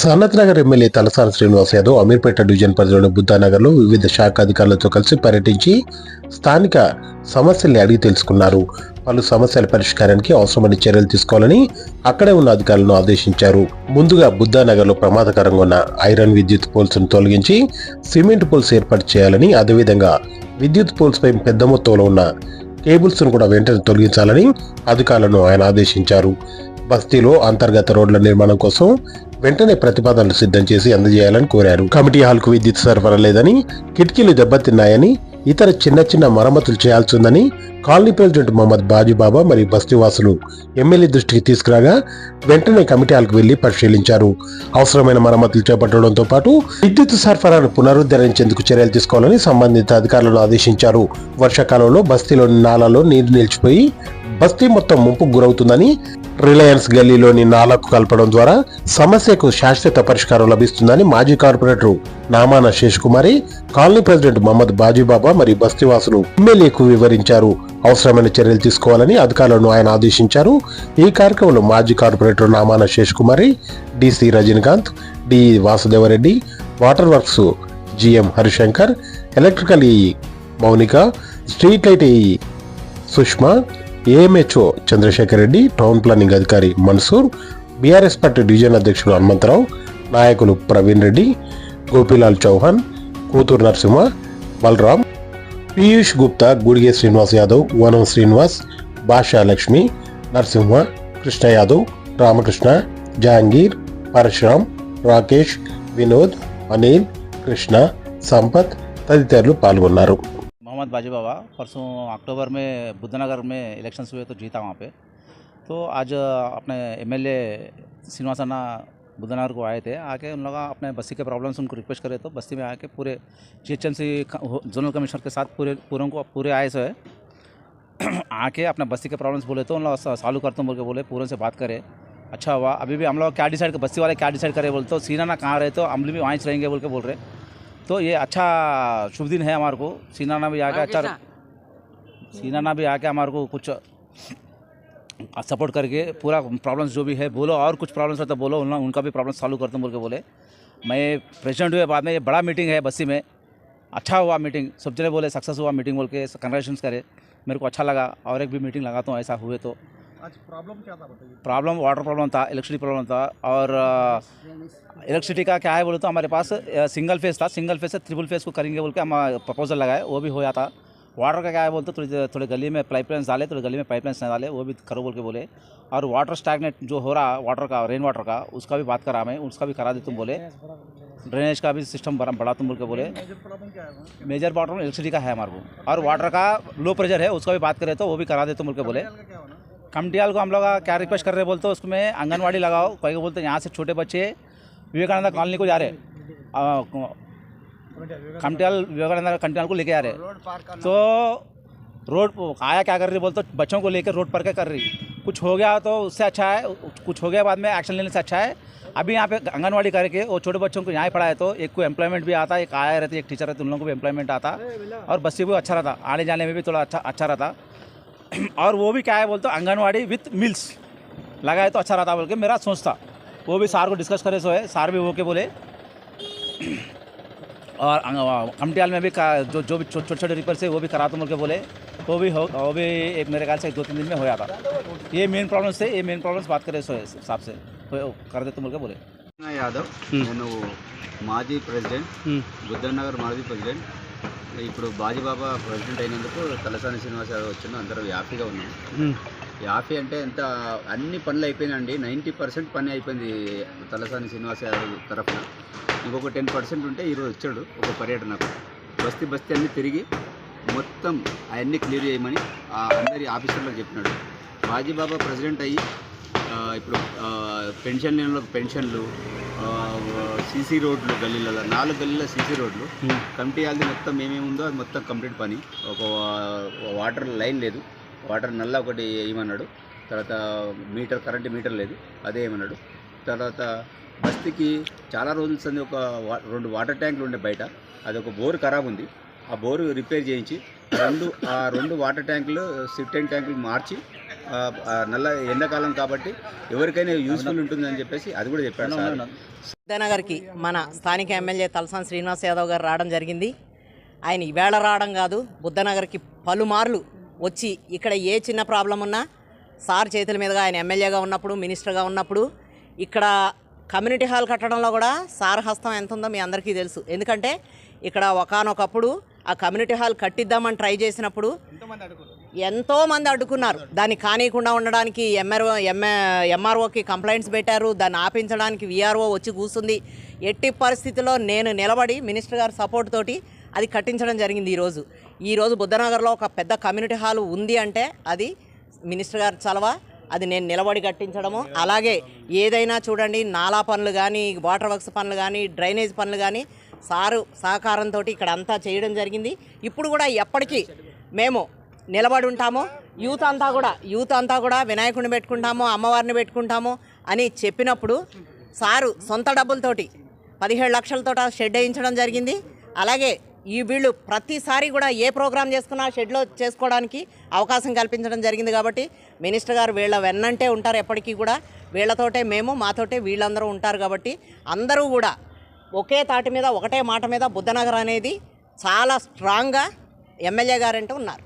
Sanath Nagar MLA Talasani Srinivas Yadav Ameerpet division పరిధిలోని బుద్ధానగర్లో వివిధ శాఖ అధికారులతో కలిసి పర్యటించి స్థానిక సమస్యల్ని అడిగి తెలుసుకున్నారు. పలు సమస్యల పరిష్కారానికి అవసరమైన చర్యలు తీసుకోవాలని అక్కడే ఉన్న అధికారులను ఆదేశించారు. ముందుగా బుద్ధానగర్లో ప్రమాదకరంగా ఉన్న ఐరన్ విద్యుత్ పోల్స్ను తొలగించి సిమెంట్ పోల్స్ ఏర్పాటు చేయాలని అదేవిధంగా విద్యుత్ పోల్స్ పై పెద్ద మొత్తంలో ఉన్న కేబుల్స్ను కూడా వెంటనే తొలగించాలని అధికారులను ఆయన ఆదేశించారు. బస్తీలో అంతర్గత రోడ్ల నిర్మాణం కోసం వెంటనే ప్రతిపాదనలు సిద్ధం చేసి అందజేయాలని కోరారు. కమిటీ హాల్కు విద్యుత్ సరఫరా లేదని కిటికీలు దెబ్బతిన్నాయని ఇతర చిన్న చిన్న మరమ్మతులు చేయాల్సి ఉందని కాలనీ ప్రెసిడెంట్ మొహమ్మద్ బాజీబాబా మరియు బస్తీ వాసులు ఎమ్మెల్యే దృష్టికి తీసుకురాగా వెంటనే కమిటీ హాల్కు వెళ్ళి పరిశీలించారు. అవసరమైన మరమ్మతులు చేపట్టడంతో పాటు విద్యుత్ సరఫరాను పునరుద్ధరించేందుకు చర్యలు తీసుకోవాలని సంబంధిత అధికారులను ఆదేశించారు. వర్షాకాలంలో బస్తీలోని నాలాలో నీరు నిలిచిపోయి బస్తీ మొత్తం ముంపుకు గురవుతుందని రిలయన్స్ గల్లీలోని నాలకు కలపడం ద్వారా సమస్యకు శాశ్వత పరిష్కారం లభిస్తుందని మాజీ corporator Namana Sesh Kumari colony president Mohammed Bajibaba మరియు బస్తీవాసులు ఎమ్మెల్యేకు వివరించారు. అవసరమైన చర్యలు తీసుకోవాలని అధికారులను ఆయన ఆదేశించారు. ఈ కార్యక్రమంలో మాజీ corporator Namana Sesh Kumari DC Rajinikanth D Vasudevareddy water works GM Harishankar electrical E Mounika street light E Sushma AMHO Chandrashekar Reddy town planning అధికారి మన్సూర్ బీఆర్ఎస్ పార్టీ డివిజన్ అధ్యక్షుడు హనుమంతరావు నాయకులు ప్రవీణ్ రెడ్డి గోపీలాల్ చౌహాన్ కూతురు నరసింహ బలరాం పీయూష్ గుప్తా గుడిగే శ్రీనివాస్ యాదవ్ వనం శ్రీనివాస్ భాషా లక్ష్మి నరసింహ కృష్ణ యాదవ్ రామకృష్ణ జహాంగీర్ పరశురామ్ రాకేష్ వినోద్ అనిల్ కృష్ణ సంపత్ తదితరులు పాల్గొన్నారు. मोहम्मद बाजी बाबा, परसों अक्टूबर में बुद्धनगर में इलेक्शंस हुए तो जीता वहाँ पे। तो आज अपने एमएलए श्रीनिवास अन्ना बुद्धनगर को आए थे। आके उन लोग अपने बस्ती के प्रॉब्लम्स उनको रिक्वेस्ट करे तो बस्ती में आके पूरे जी एच जोनल कमिश्नर के साथ पूरे, पूरों को पूरे आए से आके अपने बस्ती के प्रॉब्लम्स बोले तो उन लोग सॉल्व करते बोल के बोले, पूरे से बात करे। अच्छा हुआ, अभी भी हम लोग क्या डिसाइड बस्ती वाले क्या डिसाइड करे बोलते तो सीना ना कहाँ रहे तो हम भी वहीं रहेंगे बोल के बोल रहे। तो ये अच्छा शुभ दिन है हमारे को। सीनाना भी आके अच्छा सीनाना भी आके हमारे को कुछ सपोर्ट करके पूरा प्रॉब्लम्स जो भी है बोलो और कुछ प्रॉब्लम्स रहता बोलो उन उनका भी प्रॉब्लम सॉल्व करते हैं बोल के बोले। मैं प्रेसिडेंट हुए बाद में ये बड़ा मीटिंग है बस्सी में। अच्छा हुआ मीटिंग सब जने बोले सक्सेस हुआ मीटिंग बोल के कंग्रेचुलेशन करे। मेरे को अच्छा लगा और एक भी मीटिंग लगाता हूँ ऐसा हुए तो। आज प्रॉब्लम क्या था बताइए? प्रॉब्लम वाटर प्रॉब्लम था इलेक्ट्रिसिटी प्रॉब्लम था और इलेक्ट्रिसिटी का क्या है बोले तो हमारे पास सिंगल फेस था सिंगल फेस से ट्रिपल फेस को करेंगे बोल के हम प्रपोजल लगाए वो भी होया था वाटर का क्या है बोलते थोड़ी थोड़े गली में पाइपलाइंस डाले थोड़े गली में पाइपलाइंस नहीं डाले वो भी करो बोल के बोले। और वाटर स्टैगनेट जो हो रहा वाटर का रेन वाटर का उसका भी बात करा मैं उसका भी करा दे तुम बोले। ड्रेनेज का भी सिस्टम बड़ा बड़ा तुम बोल के बोले। मेजर प्रॉब्लम है इलेक्ट्रिसिटी का है हमारे को। और वाटर का लो प्रेशर है उसका भी बात करें तो वो भी करा दे तुम बोल के बोले। कमटियाल को हम लोग क्या रिक्वेस्ट कर रहे बोलते उसमें आंगनवाड़ी लगाओ। कोई को बोलते यहाँ से छोटे बच्चे, विवेकानंद कॉलोनी को जा रहे कमटियाल, विवेकानंद कंटियाल को लेके आ रहे का तो रोड आया, क्या कर रही बोलते बच्चों को लेकर रोड पर क्या कर रही कुछ हो गया तो उससे अच्छा है, कुछ हो गया बाद में एक्शन लेने से अच्छा है। अभी यहाँ पे आंगनवाड़ी करके वो छोटे बच्चों को यहाँ ही पढ़ाए तो एक को एम्प्लॉयमेंट भी आता, एक आया रहती, एक टीचर रहती, उन लोगों को भी एम्प्लॉयमेंट आता। और बच्चे भी अच्छा रहता, आने जाने में भी थोड़ा अच्छा अच्छा रहता। और वो भी क्या है बोलते आंगनवाड़ी विथ मिल्स लगाए तो अच्छा रहता बोल के मेरा सोच था। वो भी सार को डिस्कस करे सो है सार भी वो के बोले। और अमटियाल में भी जो जो भी छोटे छोटे रिपेयर से वो भी करा तो बोल के बोले। वो भी हो वो भी एक मेरे ख्याल से एक दो तीन दिन में हो जाता ये मेन प्रॉब्लम्स थे ये मेन प्रॉब्लम्स बात करे सो। हिसाब से कर दे तो बोल के बोले। यादव हम्म। माजी प्रेसिडेंट हम्म। बुद्धनगर माजी प्रेसिडेंट ఇప్పుడు బాజీబాబా ప్రెసిడెంట్ అయినందుకు తలసాని శ్రీనివాస్ యాదవ్ వచ్చిండు అందరూ హ్యాపీగా ఉన్నాం. హ్యాపీ అంటే ఎంత అన్ని పనులు అయిపోయినాయండి. నైంటీ పర్సెంట్ పని అయిపోయింది తలసాని శ్రీనివాస్ యాదవ్ తరఫున. ఇంకొక టెన్ పర్సెంట్ ఉంటే ఈరోజు వచ్చాడు ఒక పర్యటనకు. బస్తీ బస్తీ అన్ని తిరిగి మొత్తం అవన్నీ క్లియర్ చేయమని ఆ అందరి ఆఫీసర్లకు చెప్పినాడు. బాజీబాబా ప్రెసిడెంట్ అయ్యి ఇప్పుడు పెన్షన్ పెన్షన్లు సీసీ రోడ్లు గల్లీలలో నాలుగు గల్లీల సీసీ రోడ్లు. కమిటీ అది మొత్తం ఏమేమి ఉందో అది మొత్తం కంప్లీట్ పని. ఒక వాటర్ లైన్ లేదు. వాటర్ నల్ల ఒకటి వేయమన్నాడు తర్వాత మీటర్ కరెంట్ మీటర్ లేదు. అదే ఏమన్నాడు. తర్వాత బస్తీకి చాలా రోజుల సంది ఒక రెండు వాటర్ ట్యాంకులు ఉండే బయట. అది ఒక బోర్ ఖరాబ్ ఉంది. ఆ బోరు రిపేర్ చేయించి రెండు ఆ రెండు వాటర్ ట్యాంకులు సిఫ్టైన్ ట్యాంకులు మార్చి నల్ల ఎండాకాలం కాబట్టి ఎవరికైనా యూస్ఫుల్ ఉంటుందని చెప్పేసి అది కూడా చెప్పాడు సార్. విద్యానగర్కి మన స్థానిక ఎమ్మెల్యే తలసాని శ్రీనివాస్ యాదవ్ గారు రావడం జరిగింది. ఆయన ఈవేళ రావడం కాదు బుద్ధనగర్కి పలుమార్లు వచ్చి ఇక్కడ ఏ చిన్న ప్రాబ్లం ఉన్నా సార్ చేతుల మీదుగా ఆయన ఎమ్మెల్యేగా ఉన్నప్పుడు మినిస్టర్గా ఉన్నప్పుడు ఇక్కడ కమ్యూనిటీ హాల్ కట్టడంలో కూడా సార్ హస్తం ఎంత ఉందో మీ అందరికీ తెలుసు. ఎందుకంటే ఇక్కడ ఒకానొకప్పుడు ఆ కమ్యూనిటీ హాల్ కట్టిద్దామని ట్రై చేసినప్పుడు ఎంతోమంది అడ్డుకున్నారు. దాన్ని కానీయకుండా ఉండడానికి ఎంఆర్ఓ ఎంఏ ఎంఆర్ఓకి కంప్లైంట్స్ పెట్టారు. దాన్ని ఆపించడానికి విఆర్ఓ వచ్చి కూర్చుంది ఎట్టి పరిస్థితిలో నేను నిలబడి మినిస్టర్ గారి సపోర్ట్ తోటి అది కట్టించడం జరిగింది ఈరోజు. ఈరోజు బుద్ధనగర్లో ఒక పెద్ద కమ్యూనిటీ హాల్ ఉంది అంటే అది మినిస్టర్ గారి చలవ. అది నేను నిలబడి కట్టించడము. అలాగే ఏదైనా చూడండి నాలా పనులు కానీ వాటర్ వర్క్స్ పనులు కానీ డ్రైనేజ్ పనులు కానీ సారు సహకారంతో ఇక్కడ అంతా చేయడం జరిగింది. ఇప్పుడు కూడా ఎప్పటికీ మేము నిలబడి ఉంటాము యూత్ అంతా కూడా యూత్ అంతా కూడా వినాయకుడిని పెట్టుకుంటాము అమ్మవారిని పెట్టుకుంటాము అని చెప్పినప్పుడు సారు సొంత డబ్బులతోటి పదిహేడు లక్షలతో షెడ్ వేయించడం జరిగింది. అలాగే ఈ వీళ్ళు ప్రతిసారి కూడా ఏ ప్రోగ్రాం చేసుకున్నా షెడ్లో చేసుకోవడానికి అవకాశం కల్పించడం జరిగింది కాబట్టి మినిస్టర్ గారు వీళ్ళ వెన్నంటే ఉంటారు ఎప్పటికీ కూడా. వీళ్ళతోటే మేము మాతోటే వీళ్ళందరూ ఉంటారు కాబట్టి అందరూ కూడా ఒకే తాటి మీద ఒకటే మాట మీద బుద్ధనగర్ అనేది చాలా స్ట్రాంగ్గా ఎమ్మెల్యే గారంటూ ఉన్నారు.